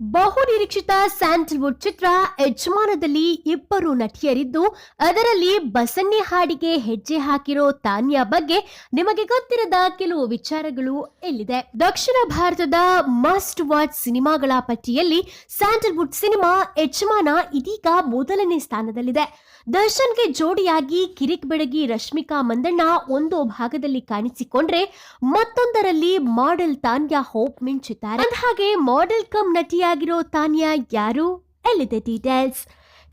ಬಹು ನಿರೀಕ್ಷಿತ ಸ್ಯಾಂಡಲ್ವುಡ್ ಚಿತ್ರ ಯಜಮಾನದಲ್ಲಿ ಇಬ್ಬರು ನಟಿಯರಿದ್ದು, ಅದರಲ್ಲಿ ಬಸನ್ನಿ ಹಾಡಿಗೆ ಹೆಜ್ಜೆ ಹಾಕಿರೋ ತಾನ್ಯಾ ಬಗ್ಗೆ ನಿಮಗೆ ಗೊತ್ತಿರದ ಕೆಲವು ವಿಚಾರಗಳು ಎಲ್ಲಿದೆ ದಕ್ಷಿಣ ಭಾರತದ ಮಸ್ಟ್ ವಾಚ್ ಸಿನಿಮಾಗಳ ಪಟ್ಟಿಯಲ್ಲಿ ಸ್ಯಾಂಡಲ್ವುಡ್ ಸಿನಿಮಾ ಯಜಮಾನ ಇದೀಗ ಮೊದಲನೇ ಸ್ಥಾನದಲ್ಲಿದೆ. ದರ್ಶನ್ಗೆ ಜೋಡಿಯಾಗಿ ಕಿರಿಕ್ ಬೆಡಗಿ ರಶ್ಮಿಕಾ ಮಂದಣ್ಣ ಒಂದು ಭಾಗದಲ್ಲಿ ಕಾಣಿಸಿಕೊಂಡ್ರೆ ಮತ್ತೊಂದರಲ್ಲಿ ಮಾಡೆಲ್ ತಾನ್ಯಾ ಹೋಪ್ ಮಿಂಚಿದ್ದಾರೆ ಹಾಗೆ ಮಾಡೆಲ್ ಕಮ್ ನಟಿಯಾಗಿರೋ ತಾನ್ಯಾ ಯಾರು? ಎಲ್ಲಿದೆ ಡೀಟೇಲ್ಸ್?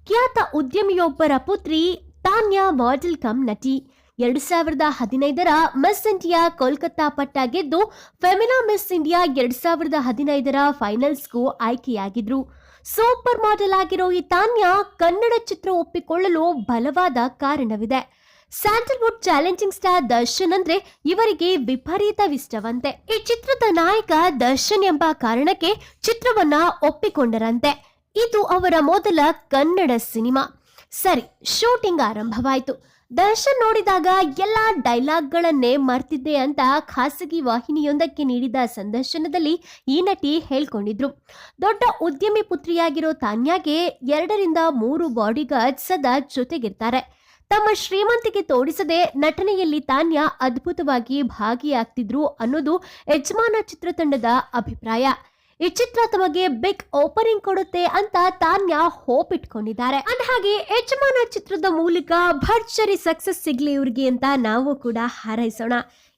ಖ್ಯಾತ ಉದ್ಯಮಿಯೊಬ್ಬರ ಪುತ್ರಿ ತಾನ್ಯಾ ಮಾಡೆಲ್ ಕಮ್ ನಟಿ. ಎರಡು ಸಾವಿರದ ಹದಿನೈದರ ಮಿಸ್ ಇಂಡಿಯಾ ಕೋಲ್ಕತ್ತಾ ಪಟ್ಟ ಗೆದ್ದು ಫೆಮಿನಾ ಮಿಸ್ ಇಂಡಿಯಾ ಎರಡ್ ಸಾವಿರದ ಹದಿನೈದರ ಫೈನಲ್ಸ್ಗೂ ಆಯ್ಕೆಯಾಗಿದ್ರು. ಸೂಪರ್ ಮಾಡೆಲ್ ಆಗಿರೋ ಈ ತಾನ್ಯಾ ಕನ್ನಡ ಚಿತ್ರ ಒಪ್ಪಿಕೊಳ್ಳಲು ಬಲವಾದ ಕಾರಣವಿದೆ. ಸ್ಯಾಂಡಲ್ವುಡ್ ಚಾಲೆಂಜಿಂಗ್ ಸ್ಟಾರ್ ದರ್ಶನ್ ಅಂದ್ರೆ ಇವರಿಗೆ ವಿಪರೀತವಿಷ್ಟವಂತೆ ಈ ಚಿತ್ರದ ನಾಯಕ ದರ್ಶನ್ ಎಂಬ ಕಾರಣಕ್ಕೆ ಚಿತ್ರವನ್ನ ಒಪ್ಪಿಕೊಂಡರಂತೆ. ಇದು ಅವರ ಮೊದಲ ಕನ್ನಡ ಸಿನಿಮಾ. ಸರಿ, ಶೂಟಿಂಗ್ ಆರಂಭವಾಯಿತು. ದರ್ಶನ್ ನೋಡಿದಾಗ ಎಲ್ಲ ಡೈಲಾಗ್ಗಳನ್ನೇ ಮರ್ತಿದ್ದೆ ಅಂತ ಖಾಸಗಿ ವಾಹಿನಿಯೊಂದಕ್ಕೆ ನೀಡಿದ ಸಂದರ್ಶನದಲ್ಲಿ ಈ ನಟಿ ಹೇಳ್ಕೊಂಡಿದ್ರು. ದೊಡ್ಡ ಉದ್ಯಮಿ ಪುತ್ರಿಯಾಗಿರೋ ತಾನ್ಯಾಗೆ ಎರಡರಿಂದ ಮೂರು ಬಾಡಿಗಾರ್ಡ್ ಸದಾ ಜೊತೆಗಿರ್ತಾರೆ. ತಮ್ಮ ಶ್ರೀಮಂತಿಗೆ ತೋರಿಸದೆ ನಟನೆಯಲ್ಲಿ ತಾನ್ಯ ಅದ್ಭುತವಾಗಿ ಭಾಗಿಯಾಗ್ತಿದ್ರು ಅನ್ನೋದು ಯಜಮಾನ ಚಿತ್ರತಂಡದ ಅಭಿಪ್ರಾಯ. ಈ ಚಿತ್ರ ತಮಗೆ ಬಿಗ್ ಓಪನಿಂಗ್ ಕೊಡುತ್ತೆ ಅಂತ ತಾನ್ಯ ಹೋಪ್ ಇಟ್ಕೊಂಡಿದ್ದಾರೆ ಅಂದ ಹಾಗೆ ಯಜಮಾನ ಚಿತ್ರದ ಮೂಲಕ ಭರ್ಜರಿ ಸಕ್ಸಸ್ ಸಿಗ್ಲಿ ಇವ್ರಿಗೆ ಅಂತ ನಾವು ಕೂಡ ಹಾರೈಸೋಣ.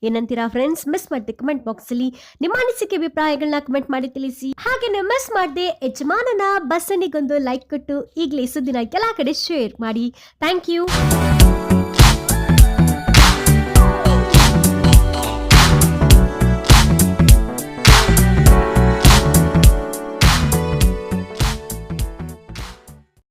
ಏನಂತೀರಾ ಫ್ರೆಂಡ್ಸ್ ಮಿಸ್ ಮಾಡಿದೆ ಕಮೆಂಟ್ ಬಾಕ್ಸ್ ಅಲ್ಲಿ. ನಿಮ್ಮ ಅನಿಸಿಕೆ ಅಭಿಪ್ರಾಯಗಳನ್ನ ಕಮೆಂಟ್ ಮಾಡಿ ತಿಳಿಸಿ. ಹಾಗೆ ಮಿಸ್ ಮಾಡದೆ ಯಜಮಾನನ ಬಸ್ಸನಿಗೊಂದು ಲೈಕ್ ಕೊಟ್ಟು ಈಗಲೇ ಸುದ್ದಿನ ಕೆಲ ಕಡೆ ಶೇರ್ ಮಾಡಿ. Thank you